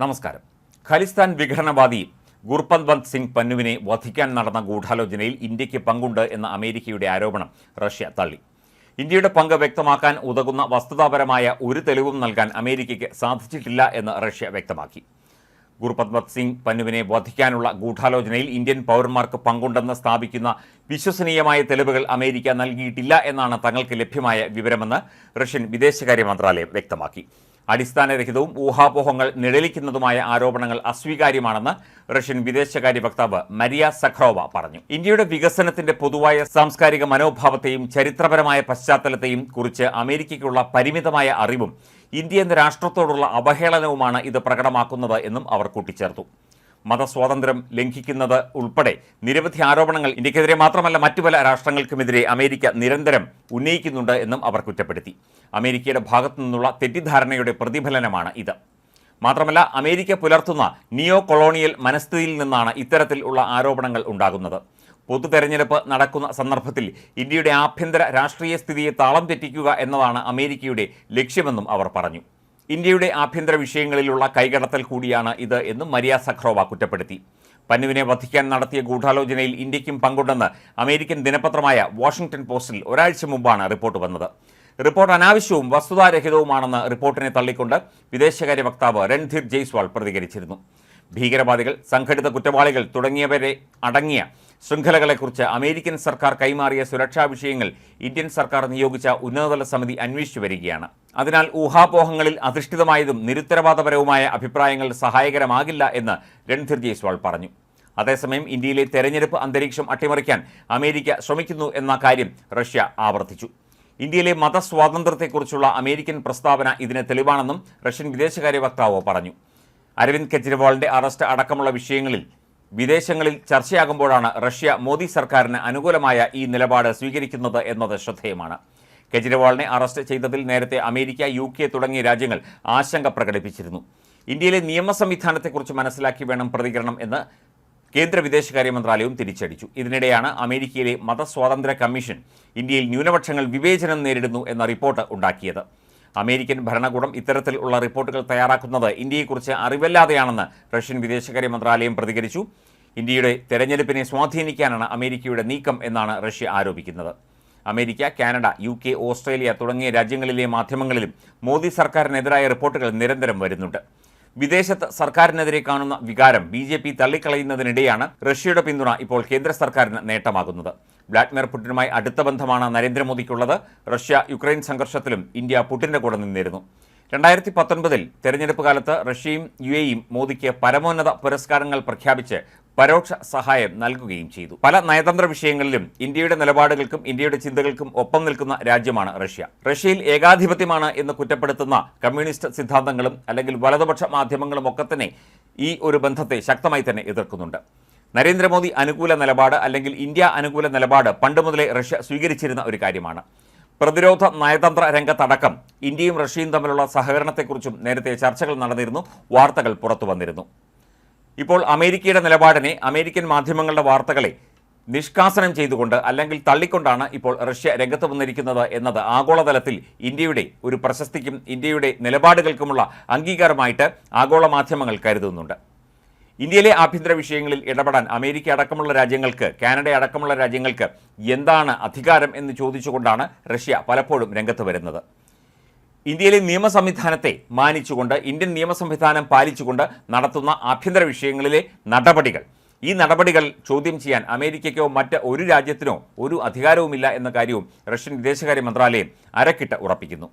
നമസ്കാരം. ഖലിസ്ഥാൻ വിഘടനവാദി ഗുർപന്ത്വന്ത് സിംഗ് പന്നുവിനെ വധിക്കാൻ നടന്ന ഗൂഢാലോചനയിൽ ഇന്ത്യയ്ക്ക് പങ്കുണ്ട് എന്ന അമേരിക്കയുടെ ആരോപണം റഷ്യ തള്ളി. ഇന്ത്യയുടെ പങ്ക് വ്യക്തമാക്കാൻ ഉതകുന്ന വസ്തുതാപരമായ ഒരു തെളിവും നൽകാൻ അമേരിക്കയ്ക്ക് സാധിച്ചിട്ടില്ല എന്ന് റഷ്യ വ്യക്തമാക്കി. ഗുർപത് സിംഗ് പന്നുവിനെ വധിക്കാനുള്ള ഗൂഢാലോചനയിൽ ഇന്ത്യൻ പൗരന്മാർക്ക് പങ്കുണ്ടെന്ന് സ്ഥാപിക്കുന്ന വിശ്വസനീയമായ തെളിവുകൾ അമേരിക്ക നൽകിയിട്ടില്ല എന്നാണ് തങ്ങൾക്ക് ലഭ്യമായ വിവരമെന്ന് റഷ്യൻ വിദേശകാര്യ മന്ത്രാലയം വ്യക്തമാക്കി. അടിസ്ഥാനരഹിതവും ഊഹാപോഹങ്ങൾ നിഴലിക്കുന്നതുമായ ആരോപണങ്ങൾ അസ്വീകാര്യമാണെന്ന് റഷ്യൻ വിദേശകാര്യ വക്താവ് മരിയ സഖ്രോവ പറഞ്ഞു. ഇന്ത്യയുടെ വികസനത്തിന്റെ പൊതുവായ സാംസ്കാരിക മനോഭാവത്തെയും ചരിത്രപരമായ പശ്ചാത്തലത്തെയും കുറിച്ച് അമേരിക്കയ്ക്കുള്ള പരിമിതമായ അറിവും ഇന്ത്യ എന്ന രാഷ്ട്രത്തോടുള്ള അവഹേളനവുമാണ് ഇത് പ്രകടമാക്കുന്നത് എന്നും അവർ കൂട്ടിച്ചേർത്തു. മതസ്വാതന്ത്ര്യം ലംഘിക്കുന്നത് ഉൾപ്പെടെ നിരവധി ആരോപണങ്ങൾ ഇന്ത്യക്കെതിരെ മാത്രമല്ല മറ്റു പല രാഷ്ട്രങ്ങൾക്കുമെതിരെ അമേരിക്ക നിരന്തരം ഉന്നയിക്കുന്നുണ്ട് എന്നും അവർ കുറ്റപ്പെടുത്തി. അമേരിക്കയുടെ ഭാഗത്തു നിന്നുള്ള തെറ്റിദ്ധാരണയുടെ പ്രതിഫലനമാണ് ഇത്. മാത്രമല്ല അമേരിക്ക പുലർത്തുന്ന നിയോ കൊളോണിയൽ മനസ്ഥിതിയിൽ നിന്നാണ് ഇത്തരത്തിൽ ഉള്ള ആരോപണങ്ങൾ ഉണ്ടാകുന്നത്. പൊതു തെരഞ്ഞെടുപ്പ് നടക്കുന്ന സന്ദർഭത്തിൽ ഇന്ത്യയുടെ ആഭ്യന്തര രാഷ്ട്രീയ സ്ഥിതിയെ താളം തെറ്റിക്കുക എന്നതാണ് അമേരിക്കയുടെ ലക്ഷ്യമെന്നും അവർ പറഞ്ഞു. ഇന്ത്യയുടെ ആഭ്യന്തര വിഷയങ്ങളിലുള്ള കൈകടത്തൽ കൂടിയാണ് ഇത് എന്നും മരിയ സഖ്രോവ കുറ്റപ്പെടുത്തി. പന്നുവിനെ വധിക്കാൻ നടത്തിയ ഗൂഢാലോചനയിൽ ഇന്ത്യക്കും പങ്കുണ്ടെന്ന് അമേരിക്കൻ ദിനപത്രമായ വാഷിംഗ്ടൺ പോസ്റ്റിൽ ഒരാഴ്ച മുമ്പാണ് റിപ്പോർട്ട് വന്നത്. റിപ്പോർട്ട് അനാവശ്യവും വസ്തുതാരഹിതവുമാണെന്ന് റിപ്പോർട്ടിനെ തള്ളിക്കൊണ്ട് വിദേശകാര്യ വക്താവ് രൺധീർ ജയ്സ്വാൾ പ്രതികരിച്ചിരുന്നു. ഭീകരവാദികൾ സംഘടിത കുറ്റവാളികൾ തുടങ്ങിയവരെ അടങ്ങിയ ശൃംഖലകളെക്കുറിച്ച് അമേരിക്കൻ സർക്കാർ കൈമാറിയ സുരക്ഷാ വിഷയങ്ങൾ ഇന്ത്യൻ സർക്കാർ നിയോഗിച്ച ഉന്നതതല സമിതി അന്വേഷിച്ചു വരികയാണ്. അതിനാൽ ഊഹാപോഹങ്ങളിൽ അധിഷ്ഠിതമായതും നിരുത്തരവാദപരവുമായ അഭിപ്രായങ്ങൾ സഹായകരമാകില്ല എന്ന് രൺധീർ ജയ്സ്വാൾ പറഞ്ഞു. അതേസമയം ഇന്ത്യയിലെ തെരഞ്ഞെടുപ്പ് അന്തരീക്ഷം അട്ടിമറിക്കാൻ അമേരിക്ക ശ്രമിക്കുന്നു എന്ന കാര്യം റഷ്യ ആവർത്തിച്ചു. ഇന്ത്യയിലെ മതസ്വാതന്ത്ര്യത്തെക്കുറിച്ചുള്ള അമേരിക്കൻ പ്രസ്താവന ഇതിന് തെളിവാണെന്നും റഷ്യൻ വിദേശകാര്യ വക്താവ് പറഞ്ഞു. അരവിന്ദ് കെജ്രിവാളിന്റെ അറസ്റ്റ് അടക്കമുള്ള വിഷയങ്ങളിൽ വിദേശങ്ങളിൽ ചർച്ചയാകുമ്പോഴാണ് റഷ്യ മോദി സർക്കാരിന് അനുകൂലമായ ഈ നിലപാട് സ്വീകരിക്കുന്നത് എന്നത് ശ്രദ്ധേയമാണ്. കെജ്രിവാളിനെ അറസ്റ്റ് ചെയ്തതിൽ നേരത്തെ അമേരിക്ക യു കെ തുടങ്ങിയ രാജ്യങ്ങൾ ആശങ്ക പ്രകടിപ്പിച്ചിരുന്നു. ഇന്ത്യയിലെ നിയമ സംവിധാനത്തെക്കുറിച്ച് മനസ്സിലാക്കി വേണം പ്രതികരണം എന്ന് കേന്ദ്ര വിദേശകാര്യ മന്ത്രാലയവും തിരിച്ചടിച്ചു. ഇതിനിടെയാണ് അമേരിക്കയിലെ മതസ്വാതന്ത്ര്യ കമ്മീഷൻ ഇന്ത്യയിൽ ന്യൂനപക്ഷങ്ങൾ വിവേചനം നേരിടുന്നു എന്ന റിപ്പോർട്ട് ഉണ്ടാക്കിയത്. അമേരിക്കൻ ഭരണകൂടം ഇത്തരത്തിലുള്ള റിപ്പോർട്ടുകൾ തയ്യാറാക്കുന്നത് ഇന്ത്യയെക്കുറിച്ച് അറിവില്ലാതെയാണെന്ന് റഷ്യൻ വിദേശകാര്യ മന്ത്രാലയം പ്രതികരിച്ചു. ഇന്ത്യയുടെ തെരഞ്ഞെടുപ്പിനെ സ്വാധീനിക്കാനാണ് അമേരിക്കയുടെ നീക്കം എന്നാണ് റഷ്യ ആരോപിക്കുന്നത്. America Canada U K Australia തുടങ്ങിയ രാജ്യങ്ങളിലെ മാധ്യമങ്ങളിലും മോദി സർക്കാരിനെതിരായ റിപ്പോർട്ടുകൾ നിരന്തരം വരുന്നുണ്ട്. വിദേശത്ത് സർക്കാരിനെതിരെ കാണുന്ന വികാരം ബി ജെ പി തള്ളിക്കളയുന്നതിനിടെയാണ് റഷ്യയുടെ പിന്തുണ ഇപ്പോൾ കേന്ദ്ര സർക്കാരിന് നേട്ടമാകുന്നത്. വ്ളാഡിമിർ പുടിനുമായി അടുത്ത ബന്ധമാണ് നരേന്ദ്രമോദിക്കുള്ളത്. റഷ്യ യുക്രൈൻ സംഘർഷത്തിലും ഇന്ത്യ പുടിന്റെ കൂടെ നിന്നിരുന്നു. രണ്ടായിരത്തി പത്തൊൻപതിൽ തെരഞ്ഞെടുപ്പ് കാലത്ത് റഷ്യയും യു എയും മോദിക്ക് പരമോന്നത പുരസ്കാരങ്ങൾ പ്രഖ്യാപിച്ച് പരോക്ഷ സഹായം നൽകുകയും ചെയ്തു. പല നയതന്ത്ര വിഷയങ്ങളിലും ഇന്ത്യയുടെ നിലപാടുകൾക്കും ഇന്ത്യയുടെ ചിന്തകൾക്കും ഒപ്പം നിൽക്കുന്ന രാജ്യമാണ് റഷ്യ. റഷ്യയിൽ ഏകാധിപത്യമാണ് എന്ന് കുറ്റപ്പെടുത്തുന്ന കമ്മ്യൂണിസ്റ്റ് സിദ്ധാന്തങ്ങളും അല്ലെങ്കിൽ വലതുപക്ഷ മാധ്യമങ്ങളും ഒക്കെ തന്നെ ഈ ഒരു ബന്ധത്തെ ശക്തമായി തന്നെ എതിർക്കുന്നുണ്ട്. നരേന്ദ്രമോദി അനുകൂല നിലപാട് അല്ലെങ്കിൽ ഇന്ത്യ അനുകൂല നിലപാട് പണ്ട് മുതലേ റഷ്യ സ്വീകരിച്ചിരുന്ന ഒരു കാര്യമാണ്. പ്രതിരോധ നയതന്ത്ര രംഗത്തടക്കം ഇന്ത്യയും റഷ്യയും തമ്മിലുള്ള സഹകരണത്തെക്കുറിച്ചും നേരത്തെ ചർച്ചകൾ നടന്നിരുന്നു വാർത്തകൾ പുറത്തു വന്നിരുന്നു. ഇപ്പോൾ അമേരിക്കയുടെ നിലപാടിനെ അമേരിക്കൻ മാധ്യമങ്ങളുടെ വാർത്തകളെ നിഷ്കാസനം ചെയ്തുകൊണ്ട് അല്ലെങ്കിൽ തള്ളിക്കൊണ്ടാണ് ഇപ്പോൾ റഷ്യ രംഗത്ത് വന്നിരിക്കുന്നത് എന്നത് ആഗോളതലത്തിൽ ഇന്ത്യയുടെ ഒരു പ്രശസ്തിക്കും ഇന്ത്യയുടെ നിലപാടുകൾക്കുമുള്ള അംഗീകാരമായിട്ട് ആഗോള മാധ്യമങ്ങൾ കരുതുന്നുണ്ട്. ഇന്ത്യയിലെ ആഭ്യന്തര വിഷയങ്ങളിൽ ഇടപെടാൻ അമേരിക്ക അടക്കമുള്ള രാജ്യങ്ങൾക്ക് കാനഡ അടക്കമുള്ള രാജ്യങ്ങൾക്ക് എന്താണ് അധികാരം എന്ന് ചോദിച്ചുകൊണ്ടാണ് റഷ്യ പലപ്പോഴും രംഗത്ത് വരുന്നത്. ഇന്ത്യയിലെ നിയമ സംവിധാനത്തെ മാനിച്ചുകൊണ്ട് ഇന്ത്യൻ നിയമ സംവിധാനം പാലിച്ചുകൊണ്ട് നടത്തുന്ന ആഭ്യന്തര വിഷയങ്ങളിലെ നടപടികൾ. ഈ നടപടികൾ ചോദ്യം ചെയ്യാൻ അമേരിക്കയ്ക്കോ മറ്റ് ഒരു രാജ്യത്തിനോ ഒരു അധികാരവുമില്ല എന്ന കാര്യവും റഷ്യൻ വിദേശകാര്യ മന്ത്രാലയം അരക്കിട്ട് ഉറപ്പിക്കുന്നു.